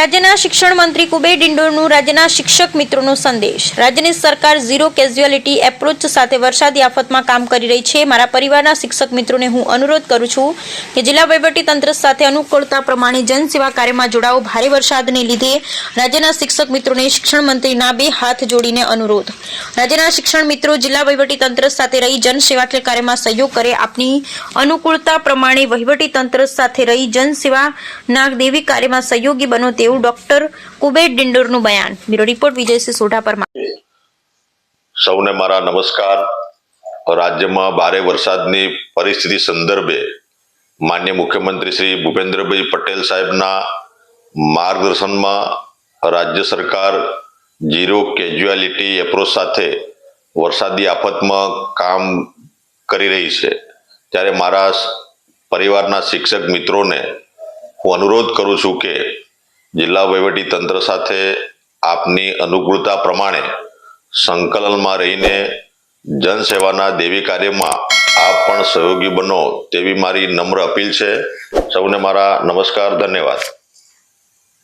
રાજ્યના શિક્ષણ મંત્રી કુબેર ડિંડોરનું રાજ્યના શિક્ષક મિત્રોનો સંદેશ. રાજ્યની સરકાર ઝીરો કેઝ્યુઅલિટી એપ્રોચ સાથે વરસાદી આફતમાં કામ કરી રહી છે. મારા પરિવારના શિક્ષક મિત્રોને હું અનુરોધ કરું છું કે જિલ્લા તંત્ર સાથે અનુકૂળતા પ્રમાણે જનસેવા કાર્યમાં જોડાઓ. ભારે વરસાદને લીધે રાજ્યના શિક્ષક મિત્રોને શિક્ષણ મંત્રીના બે હાથ જોડીને અનુરોધ. રાજ્યના શિક્ષણ મિત્રો જિલ્લા તંત્ર સાથે રહી જનસેવા કાર્યમાં સહયોગ કરે. આપની અનુકૂળતા પ્રમાણે તંત્ર સાથે રહી જનસેવાના દેવી કાર્યમાં સહયોગી બનો તેવું ડોક્ટર કુબેર ડિંડોરનું બયાન. બ્યુરો રિપોર્ટ વિજયસિંહ સોઢા પર સૌને મારા નમસ્કાર. રાજ્યમાં ભારે વરસાદની પરિસ્થિતિ સંદર્ભે માન્ય મુખ્યમંત્રી શ્રી ભૂપેન્દ્રભાઈ પટેલ સાહેબના માર્ગદર્શનમાં રાજ્ય સરકાર ઝીરો કેજ્યુઆલિટી એપ્રોચ સાથે વરસાદી આફતમાં કામ કરી રહી છે. ત્યારે મારા પરિવારના શિક્ષક મિત્રોને હું અનુરોધ કરું છું કે જિલ્લા વહીવટી તંત્ર સાથે આપની અનુકૂળતા પ્રમાણે સંકલનમાં રહીને જનસેવાના દેવી કાર્યમાં આપ પણ સહયોગી બનો તેવી મારી નમ્ર અપીલ છે. સૌને મારા નમસ્કાર, ધન્યવાદ.